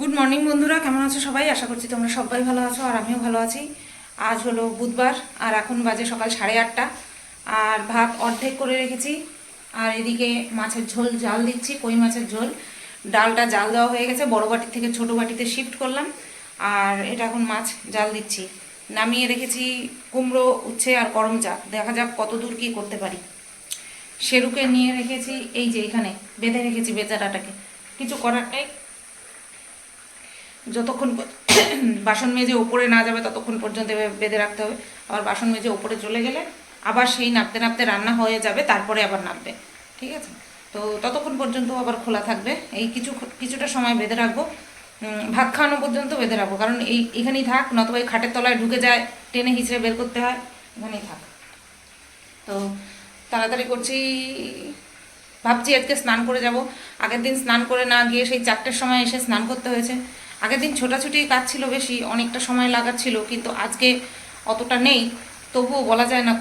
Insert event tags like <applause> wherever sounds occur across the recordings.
Good morning বন্ধুরা। কেমন আছো সবাই? আশা করছি তোমরা সবাই ভালো আছো আর আমিও ভালো আছি। আজ হলো বুধবার আর এখন বাজে সকাল সাড়ে আটটা। আর ভাত অর্ধেক করে রেখেছি। আর এদিকে মাছের ঝোল, জাল দিচ্ছি, কই মাছের ঝোল। ডালটা জাল দেওয়া হয়ে গেছে, বড় বাটি থেকে ছোট বাটিতে শিফট করলাম। আর এটা এখন মাছ জাল দিচ্ছি। নামিয়ে রেখেছি কুমড়ো, উচ্ছে আর করম চা। দেখা যাক কত দূর কী করতে পারি। সেরুকে নিয়ে রেখেছি, এই যে এখানে বেঁধে রেখেছি বেচারাটাকে। কিছু করার নেই। যতক্ষণ <coughs> বাসন মেজে ওপরে না যাবে ততক্ষণ পর্যন্ত বেঁধে রাখতে হবে। আবার বাসন মেজে ওপরে চলে গেলে আবার সেই নাপতে নাপতে রান্না হয়ে যাবে, তারপরে আবার নামবে ঠিক আছে? তো ততক্ষণ পর্যন্ত আবার খোলা থাকবে। এই কিছু কিছুটা সময় বেঁধে রাখব। ভাত খাওয়ানো পর্যন্ত বেঁধে রাখব। কারণ এই, এখানেই থাক নতবা এই খাটের তলায় ঢুকে যায়, টেনে হিঁচড়ে বের করতে হয়। এখানেই থাক। তো তাড়াতাড়ি করছি। ভাবছি আজকে স্নান করে যাব। আগের দিন স্নান করে না গিয়ে সেই চারটের সময় এসে স্নান করতে হয়েছে। আগের দিন ছোটাছুটি কাজ ছিল বেশি, অনেকটা সময় লাগাচ্ছিল কিন্তু আজকে অতটা নেই। তবুও বলা যায় না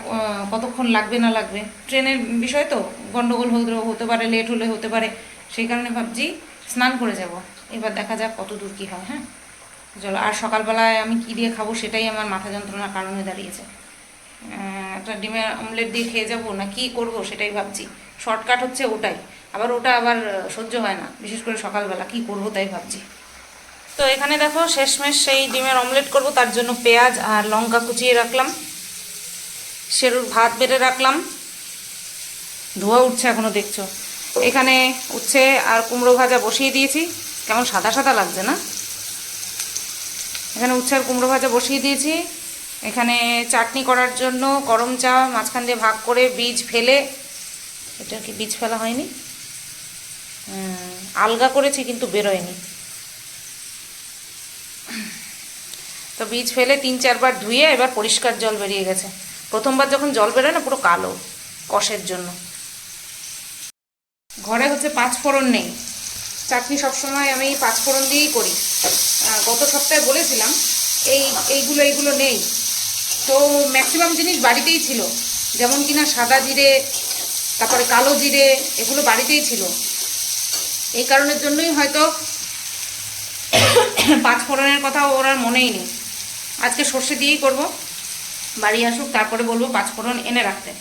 কতক্ষণ লাগবে না লাগবে। ট্রেনের বিষয় তো, গন্ডগোল হতে হতে পারে লেট হলে হতে পারে। সেই কারণে ভাবছি স্নান করে যাব। এবার দেখা যাক কত দূর কী হয় হ্যাঁ? চলো, আর সকালবেলায় আমি কী দিয়ে খাব সেটাই আমার মাথা যন্ত্রণার কারণে দাঁড়িয়েছে। একটা ডিমের অমলেট দিয়ে খেয়ে যাব না কি করব সেটাই ভাবছি। শর্টকাট হচ্ছে ওটাই, আবার ওটা আবার সহ্য হয় না, বিশেষ করে সকালবেলা, কি করব তাই ভাবছি। তো এখানে দেখো, শেষমেশ সেই ডিমের অমলেট করব, তার জন্য পেঁয়াজ আর লঙ্কা কুচিয়ে রাখলাম। সেরুর ভাত বেড়ে রাখলাম। ধোয়া উঠছে এখনও, দেখছ? এখানে উচ্ছে আর কুমড়ো ভাজা বসিয়ে দিয়েছি। কেমন সাদা সাদা লাগছে না? এখানে উচ্ছে আর কুমড়ো ভাজা বসিয়ে দিয়েছি। এখানে চাটনি করার জন্য গরম চা, মাঝখান দিয়ে ভাগ করে বীজ ফেলে, এটা কি বীজ ফেলা হয়নি? আলগা করেছি কিন্তু বেরোয়নি। তো বীজ ফেলে তিন, চারবার ধুয়ে এবার পরিষ্কার জল বেরিয়ে গেছে। প্রথমবার যখন জল বেরোয় না, পুরো কালো কষের জন্য। ঘরে হচ্ছে পাঁচ ফোড়ন নেই। চাটনি সবসময় আমি পাঁচ ফোড়ন দিয়েই করি। গত সপ্তাহে বলেছিলাম, এই, এইগুলো এইগুলো নেই। তো ম্যাক্সিমাম জিনিস বাড়িতেই ছিল। যেমন কিনা সাদা জিরে, তারপরে কালো জিরে, এগুলো বাড়িতেই ছিল। এই কারণের জন্যই হয়তো পাঁচ ফোড়নের কথা ওর মনেই নেই। আজকে সর্ষে দিয়েই করব। বাড়ি আসুক, তারপরে বলব পাঁচ ফোড়ন এনে রাখতে।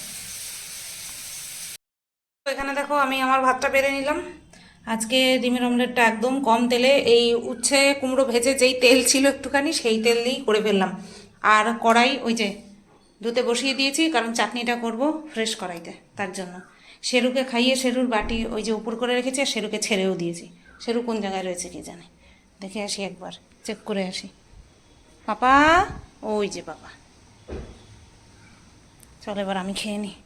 এখানে দেখো, আমি আমার ভাতটা বেড়ে নিলাম। আজকে ডিমের অমলেটটা একদম কম তেলে, এই উচ্ছে কুমড়ো ভেজে যেই তেল ছিল একটুখানি, সেই তেল দিয়েই করে ফেললাম। আর কড়াই, ওই যে ধুতে বসিয়ে দিয়েছি, কারণ চাটনিটা করব ফ্রেশ কড়াইতে, তার জন্য। শেরুকে খাইয়ে শেরুর বাটি ওই যে উপর করে রেখেছি, আর শেরুকে ছেড়েও দিয়েছি। শেরু কোন জায়গায় রয়েছে কে জানে? দেখে আসি একবার, চেক করে আসি। পাপা ওই যে পাপা চল এবার আমি খেয়ে নিই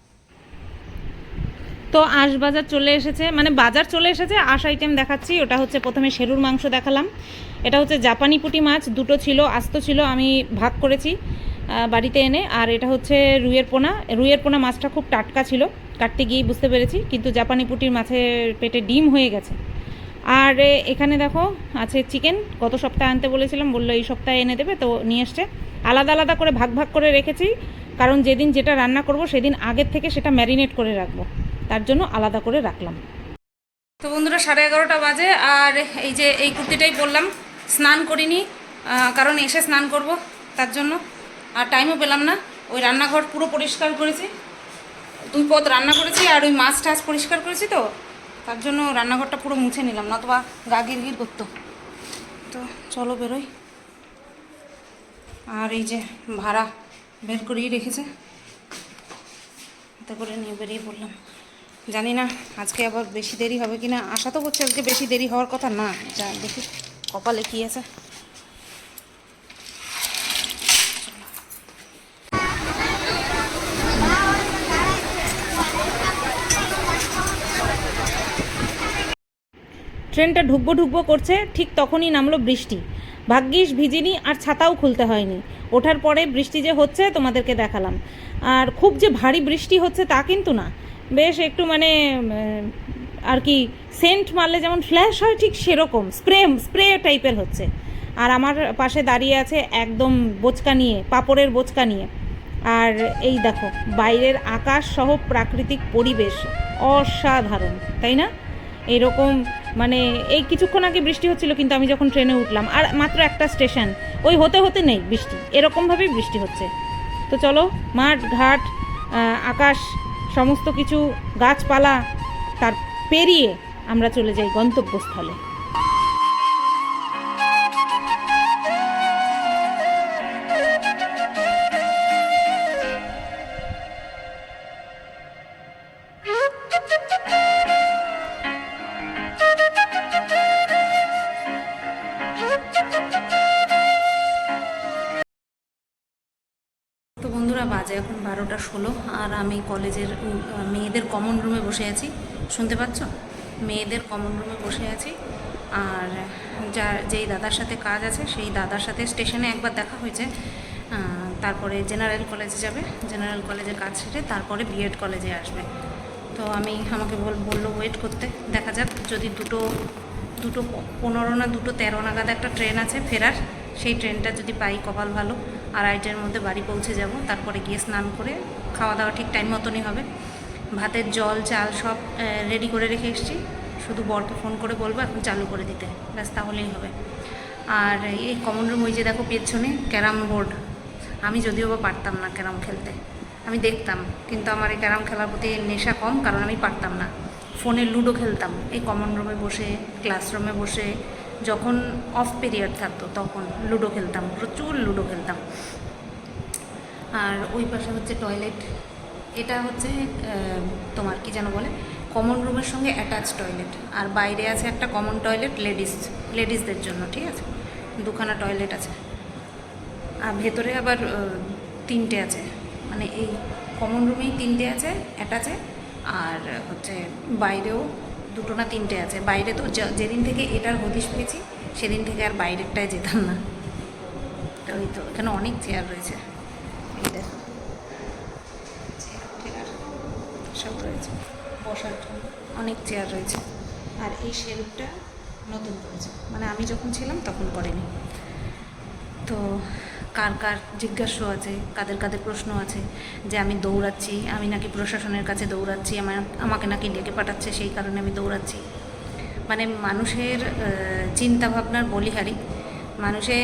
তো আঁশ বাজার চলে এসেছে মানে বাজার চলে এসেছে, আঁশ আইটেম দেখাচ্ছি। ওটা হচ্ছে প্রথমে শেরুর মাংস দেখালাম। এটা হচ্ছে জাপানি পুঁটি মাছ, দুটো ছিল, আস্ত ছিল, আমি ভাগ করেছি বাড়িতে এনে। আর এটা হচ্ছে রুইয়ের পোনা। রুইয়ের পোনা মাছটা খুব টাটকা ছিল, কাটতে গিয়েই বুঝতে পেরেছি, কিন্তু জাপানি পুঁটির মাছের পেটে ডিম হয়ে গেছে। আর এখানে দেখো আছে চিকেন গত সপ্তাহে আনতে বলেছিলাম, বলল এই সপ্তাহে এনে দেবে, তো নিয়ে এসছে। আলাদা আলাদা করে ভাগ ভাগ করে রেখেছি, কারণ যেদিন যেটা রান্না করব সেদিন আগের থেকে সেটা ম্যারিনেট করে রাখব। তার জন্য আলাদা করে রাখলাম। তো বন্ধুরা, সাড়ে এগারোটা বাজে, আর এই যে এই কুর্তিটাই বললাম, স্নান করিনি কারণ এসে স্নান করব তার জন্য। আর টাইমও পেলাম না, ওই রান্নাঘর পুরো পরিষ্কার করেছি, দুই পদ রান্না করেছি, আর ওই মাছ টাছ পরিষ্কার করেছি তো। তার জন্য রান্নাঘরটা পুরো মুছে নিলাম না বা গা গির গির করতো। তো চলো বেরোই। আর এই যে ভাড়া বের করেই রেখেছে। এতে করে নিয়ে বেরিয়ে পড়লাম। জানি না আজকে আবার বেশি দেরি হবে কি না আশা তো করছে আজকে বেশি দেরি হওয়ার কথা না। যা দেখি, কপালে কী আছে। ট্রেনটা ঢুকবো ঢুকবো করছে, ঠিক তখনই নামলো বৃষ্টি। ভাগ্যিস ভিজিনি আর ছাতাও খুলতে হয়নি। ওঠার পরে বৃষ্টি যে হচ্ছে তোমাদেরকে দেখালাম। আর খুব যে ভারী বৃষ্টি হচ্ছে তা কিন্তু না। বেশ একটু মানে আর কি, সেন্ট মারলে যেমন ফ্ল্যাশ হয় ঠিক সেরকম, স্প্রে স্প্রে টাইপের হচ্ছে। আর আমার পাশে দাঁড়িয়ে আছে একদম বোচকা নিয়ে, পাপড়ের বোচকা নিয়ে। আর এই দেখো, বাইরের আকাশ সহ প্রাকৃতিক পরিবেশ অসাধারণ, তাই না? এরকম মানে এই কিছুক্ষণ আগে বৃষ্টি হচ্ছিল, কিন্তু আমি যখন ট্রেনে উঠলাম, আর মাত্র একটা স্টেশন ওই হতে হতে নেই বৃষ্টি, এরকমভাবেই বৃষ্টি হচ্ছে। তো চলো, মাঠ, ঘাট আকাশ, সমস্ত কিছু, গাছপালা, তার পেরিয়ে আমরা চলে যাই গন্তব্যস্থলে। কলেজের মেয়েদের কমন রুমে বসে আছি। শুনতে পাচ্ছ? মেয়েদের কমন রুমে বসে আছি। আর যার যেই দাদার সাথে কাজ আছে, সেই দাদার সাথে স্টেশনে একবার দেখা হয়েছে। তারপরে জেনারেল কলেজে যাবে। জেনারেল কলেজে কাজ সেরে তারপরে বিএড কলেজে আসবে। তো আমি, আমাকে বল, বলল ওয়েট করতে। দেখা যাক, যদি দুটো দুটো পনেরো না দুটো তেরো নাগাদ একটা ট্রেন আছে ফেরার, সেই ট্রেনটা যদি পাই কপাল ভালো। আড়াইটার মধ্যে বাড়ি পৌঁছে যাব। তারপরে গিয়ে স্নান করে খাওয়া দাওয়া ঠিক টাইম মতনই হবে। ভাতের জল, চাল সব রেডি করে রেখে এসেছি। শুধু বরকে ফোন করে বলব এখন চালু করে দিতে। ব্যাস তাহলেই হবে। আর এই কমন রুম ওই যে দেখো পেছনে, ক্যারাম বোর্ড। আমি যদিও বা পারতাম না ক্যারাম খেলতে। আমি দেখতাম, কিন্তু আমার এই ক্যারাম খেলার প্রতি নেশা কম, কারণ আমি পারতাম না। ফোনে লুডো খেলতাম। এই কমন রুমে বসে ক্লাসরুমে বসে যখন অফ পিরিয়ড থাকতো, তখন লুডো খেলতাম, প্রচুর লুডো খেলতাম। আর ওই পাশে হচ্ছে টয়লেট এটা হচ্ছে তোমার কি যেন বলে? কমন রুমের সঙ্গে অ্যাটাচ টয়লেট আর বাইরে আছে একটা কমন টয়লেট লেডিস লেডিসদের জন্য, ঠিক আছে? দুখানা টয়লেট আছে। আর ভেতরে আবার তিনটে আছে। মানে এই কমন রুমেই তিনটে আছে অ্যাটাচে আর হচ্ছে বাইরেও দুটো না তিনটে আছে। বাইরে তো যেদিন থেকে এটার হদিশ পেয়েছি, সেদিন থেকে আর বাইরেরটায় যেতাম না। ওই তো এখানে অনেক চেয়ার রয়েছে। এই সব রয়েছে। বসার জন্য অনেক চেয়ার রয়েছে। আর এই শেলফটা নতুন করেছে। মানে আমি যখন ছিলাম তখন করেনি। তো কার কার জিজ্ঞাসা আছে, কাদের কাদের প্রশ্ন আছে, যে আমি দৌড়াচ্ছি, আমি নাকি প্রশাসনের কাছে দৌড়াচ্ছি, আমার, আমাকে নাকি ডেকে পাঠাচ্ছে, সেই কারণে আমি দৌড়াচ্ছি। মানে মানুষের চিন্তাভাবনার বলিহারি। মানুষে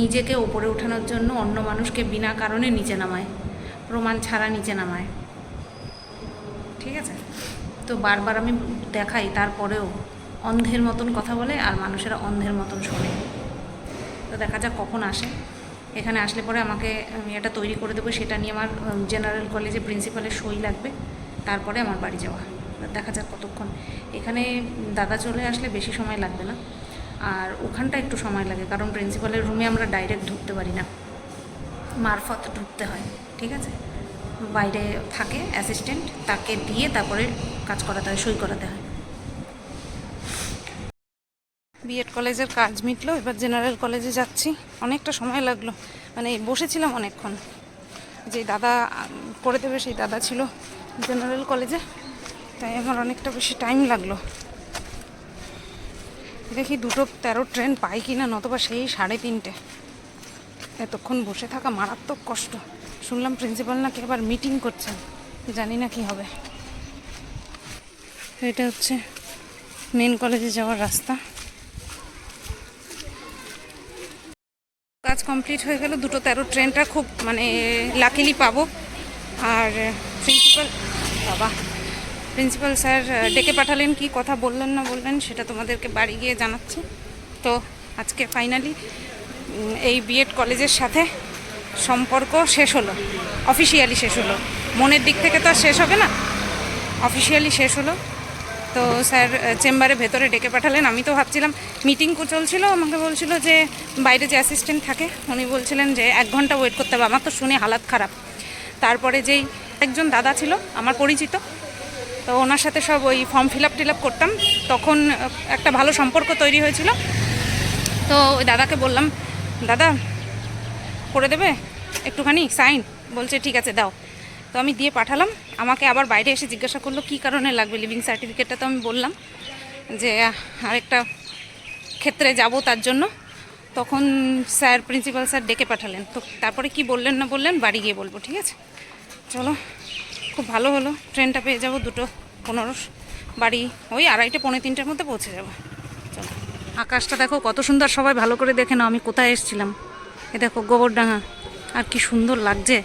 নিজেকে ওপরে ওঠানোর জন্য অন্য মানুষকে বিনা কারণে নিচে নামায়, প্রমাণ ছাড়া নিচে নামায়। ঠিক আছে? তো বারবার আমি দেখাই, তারপরেও অন্ধের মতন কথা বলে আর মানুষেরা অন্ধের মতন শোনে। তো দেখা যাক কখন আসে। এখানে আসলে পরে আমাকে, আমি এটা তৈরি করে দেবো, সেটা নিয়ে আমার জেনারেল কলেজে প্রিন্সিপালের সই লাগবে। তারপরে আমার বাড়ি যাওয়া। দেখা যাক কতক্ষণ। এখানে দাদা চলে আসলে বেশি সময় লাগবে না। আর ওখানটা একটু সময় লাগে, কারণ প্রিন্সিপালের রুমে আমরা ডাইরেক্ট ঢুকতে পারি না। মারফত ঢুকতে হয়, ঠিক আছে? বাইরে থাকে অ্যাসিস্ট্যান্ট তাকে দিয়ে তারপরে কাজ করাতে হয়, সই করাতে হয়। বিএড কলেজের কাজ মিটলো, এবার জেনারেল কলেজে যাচ্ছি। অনেকটা সময় লাগল মানে বসেছিলাম অনেকক্ষণ। যে দাদা, করে দেবে সেই দাদা ছিল জেনারেল কলেজে তাই আমার অনেকটা বেশি টাইম লাগল। দেখি দুটো তেরো ট্রেন পাই কি না নতবা সেই সাড়ে তিনটে। এতক্ষণ বসে থাকা মারাত্মক কষ্ট। শুনলাম প্রিন্সিপাল নাকি আবার মিটিং করছেন জানি না কি হবে। এটা হচ্ছে মেন কলেজে যাওয়ার রাস্তা। কাজ কমপ্লিট হয়ে গেল। দুটো তেরো ট্রেনটা খুব মানে লাকিলি পাবো। আর প্রিন্সিপাল বাবা প্রিন্সিপাল স্যার ডেকে পাঠালেন, কি কথা বললেন না বললেন, সেটা তোমাদেরকে বাড়ি গিয়ে জানাচ্ছি। তো, আজকে ফাইনালি এই বিএড কলেজের সাথে সম্পর্ক শেষ হলো। অফিসিয়ালি শেষ হলো। মনের দিক থেকে তো আর শেষ হবে না। অফিসিয়ালি শেষ হলো। তো স্যার চেম্বারে ভেতরে ডেকে পাঠালেন। আমি তো ভাবছিলাম মিটিং চলছিল। আমাকে বলছিল যে বাইরে যে অ্যাসিস্ট্যান্ট থাকে, উনি বলছিলেন যে এক ঘণ্টা ওয়েট করতে হবে। আমার তো শুনে হালাত খারাপ। তারপরে যেই একজন দাদা ছিল, আমার পরিচিত, তো ওনার সাথে সব ওই form fill up till up করতাম। তখন একটা ভালো সম্পর্ক তৈরি হয়েছিল। তো ওই দাদাকে বললাম, দাদা, করে দেবে? একটুখানি? সাইন বলছে, ঠিক আছে, দাও। তো আমি দিয়ে পাঠালাম। আমাকে আবার বাইরে এসে জিজ্ঞাসা করল, কী কারণে লাগবে লিভিং সার্টিফিকেটটা তো আমি বললাম যে আরেকটা ক্ষেত্রে যাব তার জন্য। তখন স্যার, প্রিন্সিপাল স্যার ডেকে পাঠালেন। তো তারপরে কি বললেন না বললেন, বাড়ি গিয়ে বলব, ঠিক আছে? চলো, খুব ভালো হলো, ট্রেনটা পেয়ে যাব দুটো পনেরো, বাড়ি ওই আড়াইটে, পৌনে তিনটের মধ্যে পৌঁছে যাব। চলো। আকাশটা দেখো, কত সুন্দর, সবাই ভালো করে দেখে নাও, আমি কোথায় এসেছিলাম। এ দেখো, গোবরডাঙ্গা, আর কি সুন্দর লাগছে।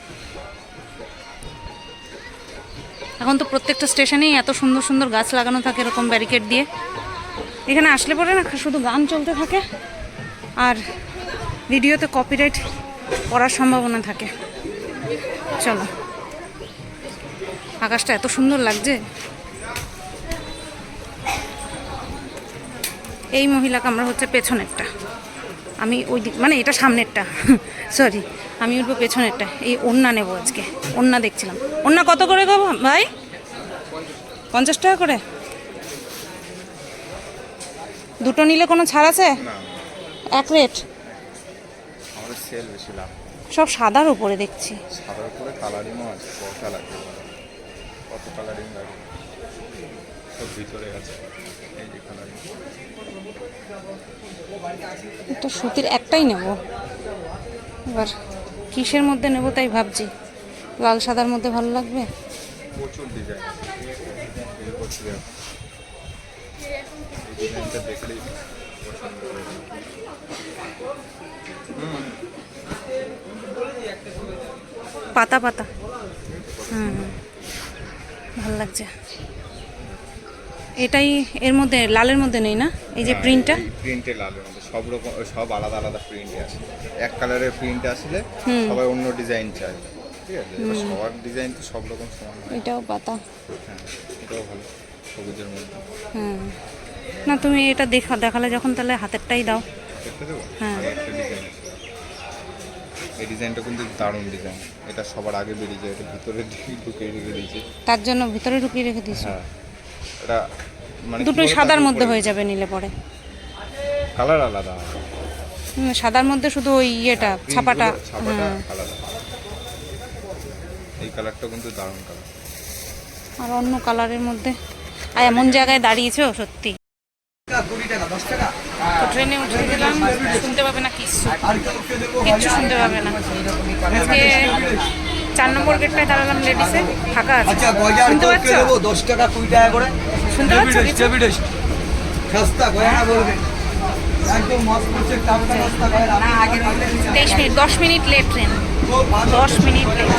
এখন তো প্রত্যেকটা স্টেশনেই এত সুন্দর সুন্দর গাছ লাগানো থাকে এরকম ব্যারিকেড দিয়ে। এখানে আসলে পরে না শুধু গান চলতে থাকে আর ভিডিওতে কপিরাইট পড়ার সম্ভাবনা থাকে। চলো। আকাশটা এত সুন্দর লাগছে। এই মহিলা কামরা হচ্ছে পেছনেরটা। আমি ওই দিক মানে এটা সামনেরটা। <laughs> সরি আমি উঠবো পেছনেরটা। এই ওন্না নেব আজকে। ওন্না দেখছিলাম। ওন্না কত করে গো ভাই? পঞ্চাশ টাকা করে? দুটো নিলে কোনো ছাড় আছে? এক রেট? সব সাদার উপরে দেখছি। সাদার উপরে কালারিংও আছে কত কালারিং লাগে? সব ভিতরে আছে। এই যে কালারিং একটা সুতির একটাই নেব। এবার কিসের মধ্যে নেব তাই ভাবছি। লাল সাদার মধ্যে ভালো লাগবে? পাতা পাতা। হুম। ভালো লাগছে। এটাই এর মধ্যে লালের মধ্যে নেই না? এই যে প্রিন্টটা প্রিন্টে লালের মধ্যে। সব রকম সব আলাদা আলাদা প্রিন্টে আছে। এক কালারের প্রিন্ট আসলে। সবাই অন্য ডিজাইন চায়। ঠিক আছে? এবার সবার ডিজাইন তো সব রকম সমান হয়। এটাও পাতা। হ্যাঁ এটাও ভালো। সবুজের মধ্যে। হুম। না তুমি এটা দেখা দেখালে যখন তাহলে হাতেরটাই দাও। হ্যাঁ। এই ডিজাইনটা কিন্তু দারুণ ডিজাইন এটা সবার আগে বেরিয়ে যায়। এটা ভিতরে ঢুকিয়ে রেখে দিয়েছে। তার জন্য ভিতরে ঢুকিয়ে রেখে দিয়েছ? হ্যাঁ। এটা মানে দুটোই সাদার মধ্যে হয়ে যাবে নিলে পরে। কালার আলাদা। হুম, সাদার মধ্যে শুধু ওই ইয়েটা ছাপাটা ছাপাটা হ্যাঁ। আলাদা। এই কালারটা কিন্তু দারুণ কালার। আর অন্য কালারের মধ্যে। আর এমন জায়গায় দাঁড়িয়েছো সত্যি। তো ট্রেনে উঠে শুনতে পাবে না কিচ্ছু। কিচ্ছু শুনতে পাবে না। আজকে চার নম্বর গেটটায় দাঁড়ালাম লেডিসে ফাঁকা আছে। আচ্ছা গজা শুনতে পাচ্ছ? কে দেবো দশ টাকা কুড়ি টাকা করে? শুনতে পাচ্ছ কিছু? সস্তা গয়না বলবে। একদম মস্ত করছে টাটকা সস্তা গয়না। না আগে তেইশ মিনিট দশ মিনিট লেট ট্রেন দশ মিনিট লেট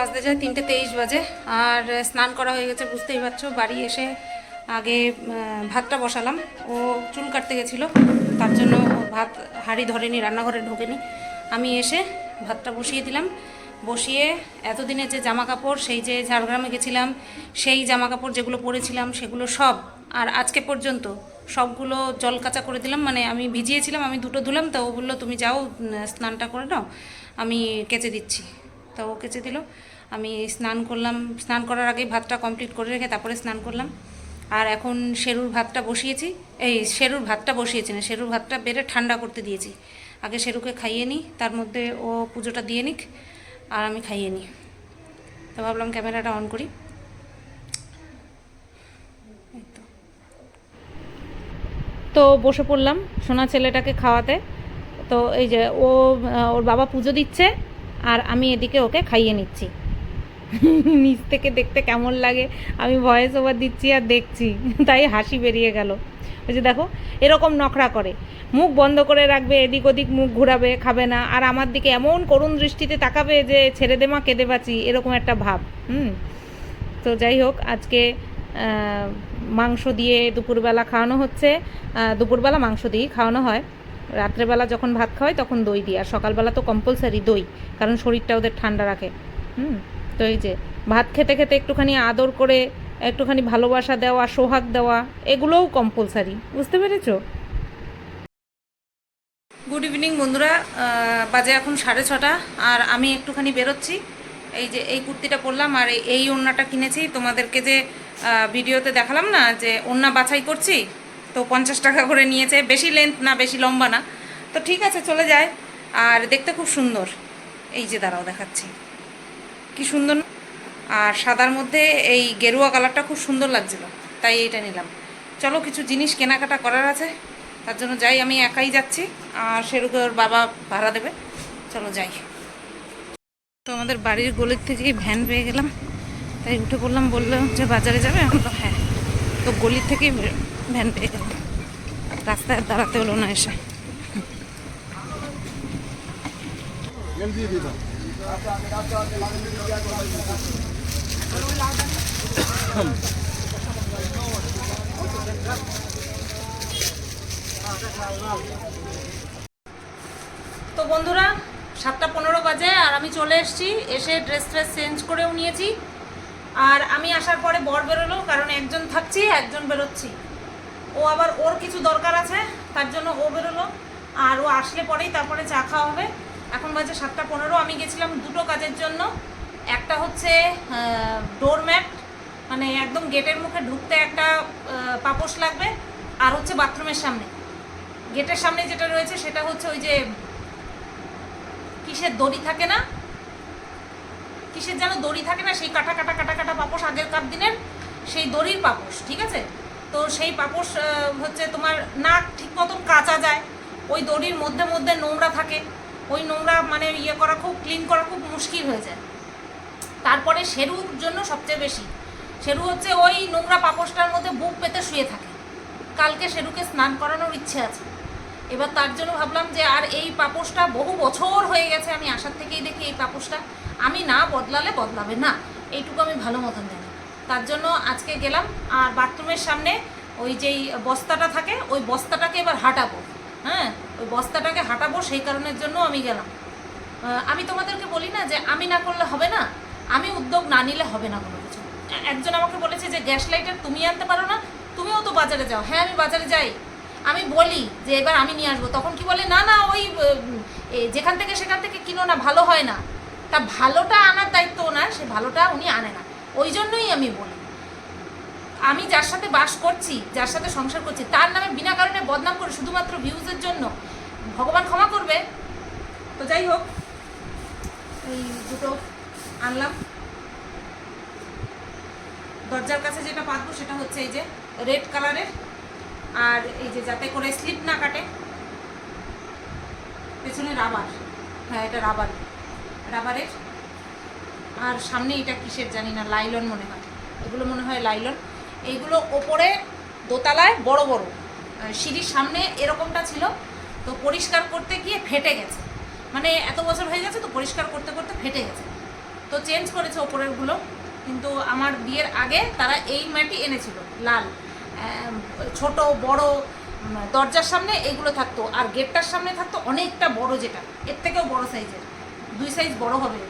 বাজতে যায়, তিনটে তেইশ বাজে। আর স্নান করা হয়ে গেছে, বুঝতেই পারছ। বাড়ি এসে আগে ভাতটা বসালাম। ও চুল কাটতে গেছিল, তার জন্য ভাত হাঁড়ি ধরেনি, রান্নাঘরে ঢোকেনি। আমি এসে ভাতটা বসিয়ে দিলাম। বসিয়ে এতদিনে যে জামা কাপড় সেই যে ঝাড়গ্রামে গেছিলাম, সেই জামা কাপড় যেগুলো পরেছিলাম, সেগুলো সব, আর আজকে পর্যন্ত সবগুলো জল কাঁচা করে দিলাম। মানে আমি ভিজিয়েছিলাম, আমি দুটো ধুলাম, তো ও বলল, তুমি যাও স্নানটা করে নাও, আমি কেচে দিচ্ছি। তা ও কেচে দিল। আমি স্নান করলাম। স্নান করার আগেই ভাতটা কমপ্লিট করে রেখে তারপরে স্নান করলাম। আর এখন শেরুর ভাতটা বসিয়েছি। এই শেরুর ভাতটা বসিয়েছি না শেরুর ভাতটা বেড়ে ঠান্ডা করতে দিয়েছি। আগে শেরুকে খাইয়ে নিই, তার মধ্যে ও পুজোটা দিয়ে নিক, আর আমি খাইয়ে নিই। তো ভাবলাম ক্যামেরাটা অন করি। তো। বসে পড়লাম সোনা ছেলেটাকে খাওয়াতে। তো এই যে ও ওর বাবা পুজো দিচ্ছে। আর আমি এদিকে ওকে খাইয়ে নিচ্ছি। <laughs> নিচ থেকে দেখতে কেমন লাগে? আমি ভয়েস ওভার দিচ্ছি আর দেখছি। <laughs> তাই হাসি বেরিয়ে গেল। ওই যে দেখো, এরকম নখরা করে। মুখ বন্ধ করে রাখবে, এদিক ওদিক মুখ ঘুরাবে, খাবে না। আর আমার দিকে এমন করুণ দৃষ্টিতে তাকাবে যে, ছেড়ে দে মা, কেঁদে বাঁচি, এরকম একটা ভাব। হুম? তো যাই হোক, আজকে মাংস দিয়ে দুপুরবেলা খাওয়ানো হচ্ছে। দুপুরবেলা মাংস দিয়েই খাওয়ানো হয়। রাত্রেবেলা যখন ভাত খাওয়াই, তখন দই দিই। আর সকালবেলা তো কম্পালসারি দই, কারণ শরীরটা ওদের ঠান্ডা রাখে। হুম? তো এই যে, ভাত খেতে খেতে একটুখানি আদর করে, একটুখানি ভালোবাসা দেওয়া, সোহাগ দেওয়া, এগুলোও কম্পালসারি বুঝতে পেরেছ? গুড ইভিনিং বন্ধুরা বাজে এখন সাড়ে ছটা, আর আমি একটুখানি বেরোচ্ছি। এই যে, এই কুর্তিটা পরলাম, আর এই- ওড়নাটা কিনেছি। তোমাদেরকে যে ভিডিওতে দেখালাম না, যে ওড়না বাছাই করছি তো পঞ্চাশ টাকা করে নিয়েছে। বেশি লেন্থ না, বেশি লম্বা না। তো ঠিক আছে, চলে যায়। আর দেখতে খুব সুন্দর। এই যে দাঁড়াও, দেখাচ্ছি। কি সুন্দর। আর সাদার মধ্যে এই গেরুয়া কালারটা খুব সুন্দর লাগছিল। তাই এইটা নিলাম। চলো, কিছু জিনিস কেনাকাটা করার আছে। তার জন্য যাই, আমি একাই যাচ্ছি। আর সেরকম ওর বাবা ভাড়া দেবে। চলো যাই। তো আমাদের বাড়ির গলির থেকেই ভ্যান পেয়ে গেলাম। তাই উঠে পড়লাম বলল যে বাজারে যাবে? আমি বললাম হ্যাঁ। তো গলির থেকেই গেলাম রাস্তায় দাঁড়াতে হলো না এসে। তো বন্ধুরা, সাতটা পনেরো বাজে আর আমি চলে এসেছি, এসে ড্রেস ট্রেস চেঞ্জ করেও নিয়েছি। আর আমি আসার পরে বর বেরোলো, কারণ একজন থাকছি, একজন বেরোচ্ছি। ও আবার ওর কিছু দরকার আছে, তার জন্য ও বেরোলো। আর ও আসলে পরেই তারপরে চা খাওয়া হবে। এখন বাজে সাতটা পনেরো, আমি গেছিলাম দুটো কাজের জন্য। একটা হচ্ছে ডোরম্যাট মানে একদম গেটের মুখে ঢুকতে একটা পাপোশ লাগবে। আর হচ্ছে বাথরুমের সামনে। গেটের সামনে যেটা রয়েছে সেটা হচ্ছে ওই যে, কিসের দড়ি থাকে না? কিসের যেন দড়ি থাকে না, সেই কাটা কাটা কাটা কাটা পাপোশ আগেরকার দিনের, সেই দড়ির পাপোশ, ঠিক আছে? তো সেই পাপোশ হচ্ছে তোমার নাক ঠিক মতন কাচা যায়, ওই দড়ির মধ্যে মধ্যে নোংরা থাকে, ওই নোংরা মানে ইয়ে করা খুব ক্লিন করা খুব মুশকিল হয়ে যায়। তারপরে শেরুর জন্য সবচেয়ে বেশি শেরু হচ্ছে ওই নোংরা পাপোশটার মধ্যে বুক পেতে শুয়ে থাকে, কালকে শেরুকে স্নান করানোর ইচ্ছে আছে। এবার তার জন্য ভাবলাম যে আর এই পাপোশটা বহু বছর হয়ে গেছে, আমি আসার থেকেই দেখি এই পাপোশটা, আমি না বদলালে বদলাবে না, এইটুকু আমি ভালো মতন জানি। তার জন্য আজকে গেলাম আর বাথরুমের সামনে ওই যেই বস্তাটা থাকে, ওই বস্তাটাকে এবার হাঁটাবো। হ্যাঁ ওই বস্তাটাকে হাঁটাবো, সেই কারণের জন্য আমি গেলাম। আমি তোমাদেরকে বলি না যে আমি না করলে হবে না, আমি উদ্যোগ না নিলে হবে না কোনো কিছু। একজন আমাকে বলেছে যে, গ্যাস লাইটার তুমি আনতে পারো না, তুমিও তো বাজারে যাও। হ্যাঁ আমি বাজারে যাই। আমি বলি যে, এবার আমি নিয়ে আসব। তখন কি বলে, না না, ওই যেখান থেকে সেখান থেকে কিনো না, ভালো হয় না। তা ভালোটা আনার দায়িত্ব ওনার, সে ভালোটা উনি আনে না। ওই জন্যই আমি বলি। আমি যার সাথে বাস করছি, যার সাথে সংসার করছি, তার নামে বিনা কারণে বদনাম করে শুধুমাত্র ভিউজের জন্য। ভগবান ক্ষমা করবে। তো যাই হোক, এই দুটো আনলাম। দরজার কাছে যেটা পাতবো সেটা হচ্ছে এই যে রেড কালারের আর এই যে যাতে করে স্লিপ না কাটে। পেছনে রাবার হ্যাঁ এটা রাবার রাবারের আর সামনে এটা কিসের জানি না, লাইলন মনে হয়। এগুলো মনে হয় লাইলন। এইগুলো ওপরে দোতলায় বড় বড়। সিঁড়ির সামনে এরকমটা ছিল, তো পরিষ্কার করতে গিয়ে ফেটে গেছে। মানে এত বছর হয়ে গেছে তো পরিষ্কার করতে করতে ফেটে গেছে। তো চেঞ্জ করেছে ওপরেরগুলো। কিন্তু আমার বিয়ের আগে তারা এই ম্যাটই এনেছিল, লাল। ছোট, বড় দরজার সামনে এইগুলো থাকতো। আর গেটটার সামনে থাকতো অনেকটা বড় যেটা। এর থেকেও বড় সাইজের দুই সাইজ বড় হবে।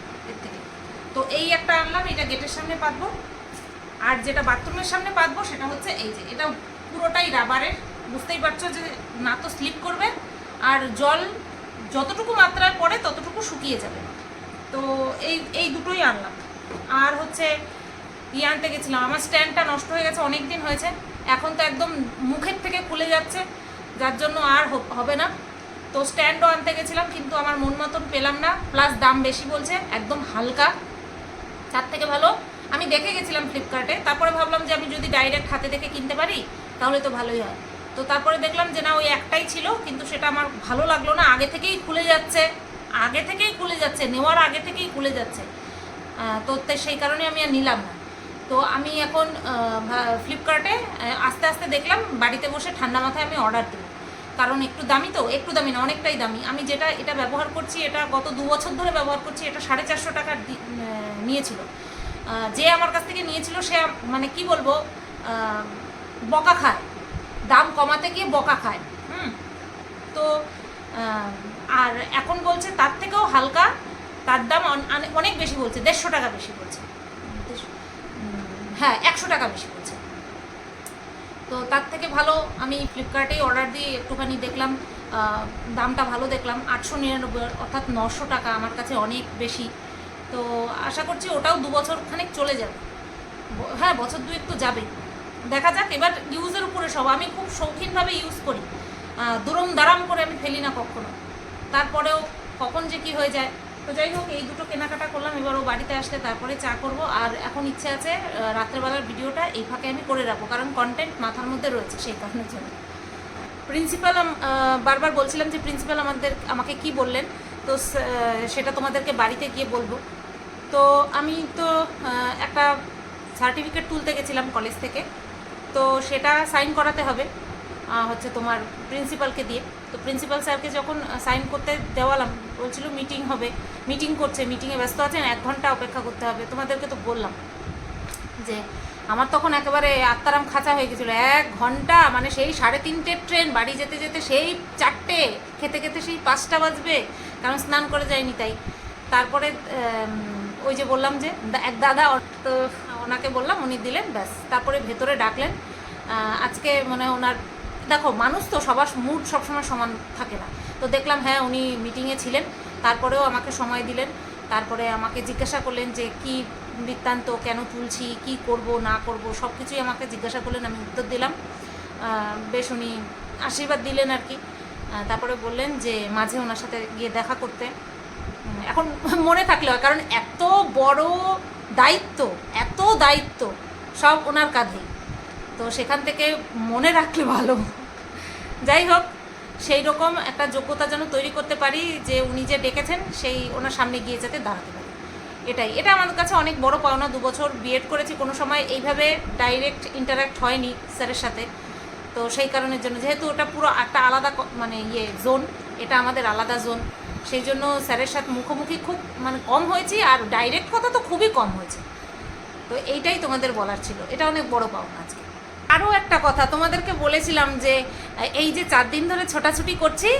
তো এই একটা আনলাম, এটা গেটের সামনে পাতবো। আর যেটা বাথরুমের সামনে পাতবো, সেটা হচ্ছে এই যে, এটা পুরোটাই রাবারের, বুঝতেই পারছ যে না তো স্লিপ করবে, আর জল যতটুকু মাত্রায় পড়ে ততটুকু শুকিয়ে যাবে। তো এই এই দুটোই আনলাম। আর হচ্ছে ইয়ে আনতে গেছিলাম, আমার স্ট্যান্ডটা নষ্ট হয়ে গেছে অনেক দিন হয়েছে। এখন তো একদম মুখের থেকে খুলে যাচ্ছে, যার জন্য আর হবে না। তো স্ট্যান্ডও আনতে গেছিলাম, কিন্তু আমার মন মতন পেলাম না, প্লাস দাম বেশি বলছে, একদম হালকা। তার থেকে ভালো। আমি দেখে গেছিলাম ফ্লিপকার্টে তারপরে ভাবলাম যে আমি যদি ডাইরেক্ট হাতে দেখে কিনতে পারি, তাহলে তো ভালোই হয়। তো তারপরে দেখলাম যে না, ওই একটাই ছিল, কিন্তু সেটা আমার ভালো লাগল না, আগে থেকেই খুলে যাচ্ছে। আগে থেকেই খুলে যাচ্ছে, নেওয়ার আগে থেকেই খুলে যাচ্ছে। তো সেই কারণে আমি আর নিলাম না। তো আমি এখন ফ্লিপকার্টে আস্তে আস্তে দেখলাম, বাড়িতে বসে ঠান্ডা মাথায় আমি অর্ডার দেবো কারণ একটু দামি তো, একটু দামি না, অনেকটাই দামি। আমি যেটা, এটা ব্যবহার করছি, এটা গত দু বছর ধরে ব্যবহার করছি, এটা সাড়ে চারশো টাকা নিয়েছিল। যে আমার কাছ থেকে নিয়েছিল, সে মানে কি বলব বকা খায়। দাম কমাতে গিয়ে বকা খায়। হুম? তো আর এখন বলছে তার থেকেও হালকা, তার দাম অন- অনেক বেশি বলছে, দেড়শো টাকা বেশি বলছে। হ্যাঁ একশো টাকা বেশি বলছে। তো তার থেকে ভালো আমি ফ্লিপকার্টেই অর্ডার দিয়ে একটুখানি দেখলাম দামটা ভালো দেখলাম, আটশো নিরানব্বই অর্থাৎ নশো টাকা আমার কাছে অনেক বেশি। তো আশা করছি ওটাও দু বছর খানিক চলে যাবে। হ্যাঁ বছর দুয়েক তো যাবে দেখা যাক, এবার ইউজের উপরে সব। আমি খুব শৌখিনভাবে ইউজ করি। দুরম দারাম করে আমি ফেলি না কখনো। তারপরেও কখন যে কি হয়ে যায় তো যাই হোক, এই দুটো কেনাকাটা করলাম। এবার ও বাড়িতে আসলে তারপরে চা করব। আর এখন ইচ্ছে আছে রাত্রেবেলার ভিডিওটা এই ফাঁকে আমি করে রাখব, কারণ কন্টেন্ট মাথার মধ্যে রয়েছে সেই কারণের জন্য। প্রিন্সিপাল বারবার বলছিলাম যে প্রিন্সিপাল আমাদের, আমাকে কি বললেন, তো সেটা তোমাদেরকে বাড়িতে গিয়ে বলব। তো আমি তো একটা সার্টিফিকেট তুলতে গেছিলাম কলেজ থেকে, তো সেটা সাইন করাতে হবে হচ্ছে তোমার প্রিন্সিপালকে দিয়ে। তো প্রিন্সিপাল স্যারকে যখন সাইন করতে দেওয়ালাম, বলছিল মিটিং হবে। মিটিং করছে মিটিংয়ে ব্যস্ত আছেন, এক ঘণ্টা অপেক্ষা করতে হবে। তোমাদেরকে তো বললাম যে, আমার তখন একেবারে আত্মারাম খাঁচা হয়ে গেছিল। এক ঘণ্টা মানে সেই সাড়ে তিনটের ট্রেন, বাড়ি যেতে যেতে সেই চারটে, খেতে খেতে সেই পাঁচটা বাজবে। কারণ স্নান করে যায়নি তাই। তারপরে ওই যে বললাম যে এক দাদা তো ওনাকে বললাম, উনি দিলেন, ব্যাস। তারপরে ভেতরে ডাকলেন। আজকে মানে ওনার দেখো, মানুষ তো সবার মুড সবসময় সমান থাকে না। তো দেখলাম হ্যাঁ উনি মিটিংয়ে ছিলেন। তারপরেও আমাকে সময় দিলেন। তারপরে আমাকে জিজ্ঞাসা করলেন যে, কি বৃত্তান্ত? কেন তুলছি? কি করব, না করব? সব কিছুই আমাকে জিজ্ঞাসা করলেন, আমি উত্তর দিলাম। বেশ উনি আশীর্বাদ দিলেন আর কি। তারপরে বললেন যে, মাঝে ওনার সাথে গিয়ে দেখা করতে। এখন <laughs> মনে থাকলে হয়, কারণ এত বড় দায়িত্ব, এত দায়িত্ব সব ওনার কাঁধেই। তো সেখান থেকে মনে রাখলে ভালো। যাই হোক, সেই রকম একটা যোগ্যতা যেন তৈরি করতে পারি যে উনি যে ডেকেছেন, সেই ওনার সামনে গিয়ে যাতে দাঁড়াতে পারি। এটাই। এটা আমার কাছে অনেক বড় পাওনা। দু বছর বিএড করেছি, কোনো সময় এইভাবে ডাইরেক্ট ইন্টারাক্ট হয়নি স্যারের সাথে। তো সেই কারণের জন্য, যেহেতু ওটা পুরো একটা আলাদা মানে ইয়ে জোন এটা আমাদের আলাদা জোন সেই জন্য স্যারের সাথে মুখোমুখি খুব মানে কম হয়েছি আর ডাইরেক্ট কথা তো খুবই কম হয়েছে। তো এইটাই তোমাদের বলার ছিল। এটা অনেক বড় পাওনা আজকে। আরও একটা কথা তোমাদেরকে বলেছিলাম যে এই যে চার দিন ধরে ছোটাছুটি করছি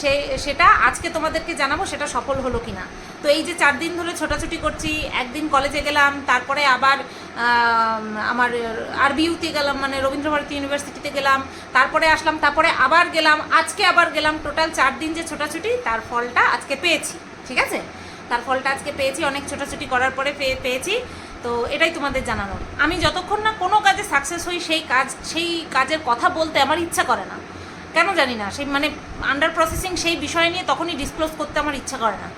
সে সেটা আজকে তোমাদেরকে জানাব সেটা সফল হলো কি না তো এই যে চার দিন ধরে ছোটাছুটি করছি একদিন কলেজে গেলাম তারপরে আবার আম, আমার আরবিউতে গেলাম মানে রবীন্দ্রভারতী ইউনিভার্সিটিতে গেলাম তারপরে আসলাম তারপরে আবার গেলাম আজকে আবার গেলাম টোটাল চার দিন যে ছোটাছুটি তার ফলটা আজকে পেয়েছি ঠিক আছে? তার ফলটা আজকে পেয়েছি অনেক ছোটাছুটি করার পরে পেয়ে পেয়েছি। তো এটাই তোমাদের জানানোর। আমি যতক্ষণ না কোনো কাজে সাকসেস হই, সেই কাজ, সেই কাজের কথা বলতে আমার ইচ্ছা করে না। কেন জানি না, সেই মানে আন্ডার প্রসেসিং সেই বিষয় নিয়ে তখনই ডিসক্লোজ করতে আমার ইচ্ছা করে না।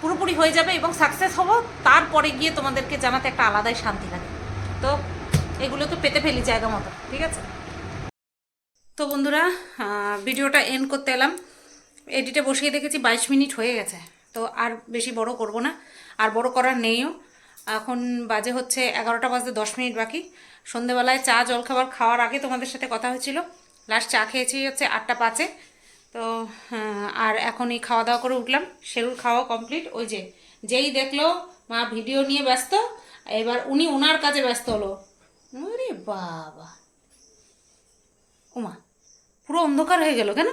পুরোপুরি হয়ে যাবে এবং সাকসেস হব, তারপরে গিয়ে তোমাদেরকে জানাতে একটা আলাদাই শান্তি লাগে। তো এগুলো তো পেতে ফেলি জায়গা মতো, ঠিক আছে? তো বন্ধুরা ভিডিওটা এন্ড করতে এলাম। এডিটে বসিয়ে দেখেছি, বাইশ মিনিট হয়ে গেছে। তো আর বেশি বড় করব না, আর বড় করার নেইও। এখন বাজে হচ্ছে এগারোটা বাজতে দশ মিনিট বাকি। সন্ধেবেলায় চা জলখাবার খাওয়ার আগে তোমাদের সাথে কথা হয়েছিল। লাস্ট চা খেয়েছি হচ্ছে আটটা পাঁচে। তো আহ, আর এখন এই খাওয়া দাওয়া করে উঠলাম। সেরুর খাওয়া কমপ্লিট ওই যে যেই দেখল মা ভিডিও নিয়ে ব্যস্ত এবার উনি ওনার কাজে ব্যস্ত হলো। আরে বাবা। ওমা পুরো অন্ধকার হয়ে গেল কেন?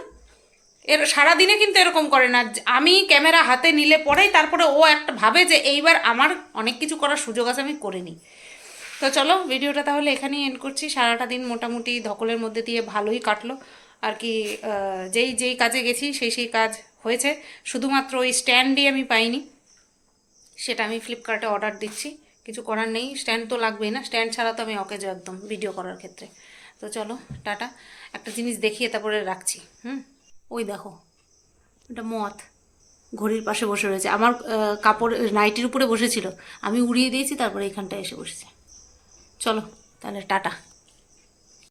এর সারাদিনে কিন্তু এরকম করে না। আমি ক্যামেরা হাতে নিলে পরেই তারপরে ও একটা ভাবে যে এইবার আমার অনেক কিছু করার সুযোগ আছে, আমি করে নিই। তো চলো, ভিডিওটা তাহলে এখানেই এন্ড করছি। সারাটা দিন মোটামুটি ধকলের মধ্যে দিয়ে ভালোই কাটলো। আর কি যেই যেই কাজে গেছি, সেই সেই কাজ হয়েছে। শুধুমাত্র ওই স্ট্যান্ডই আমি পাইনি। সেটা আমি ফ্লিপকার্টে অর্ডার দিচ্ছি। কিছু করার নেই। স্ট্যান্ড তো লাগবেই না। স্ট্যান্ড ছাড়া তো আমি অকেজো একদম ভিডিও করার ক্ষেত্রে। তো চলো, টাটা। একটা জিনিস দেখিয়ে তারপরে রাখছি। হুম? ওই দেখো, ওটা মথ ঘড়ির পাশে বসে রয়েছে। আমার কাপড়, নাইটির উপরে বসেছিল। আমি উড়িয়ে দিয়েছি, তারপরে এখানটায় এসে বসেছে। চলো, তাহলে টাটা।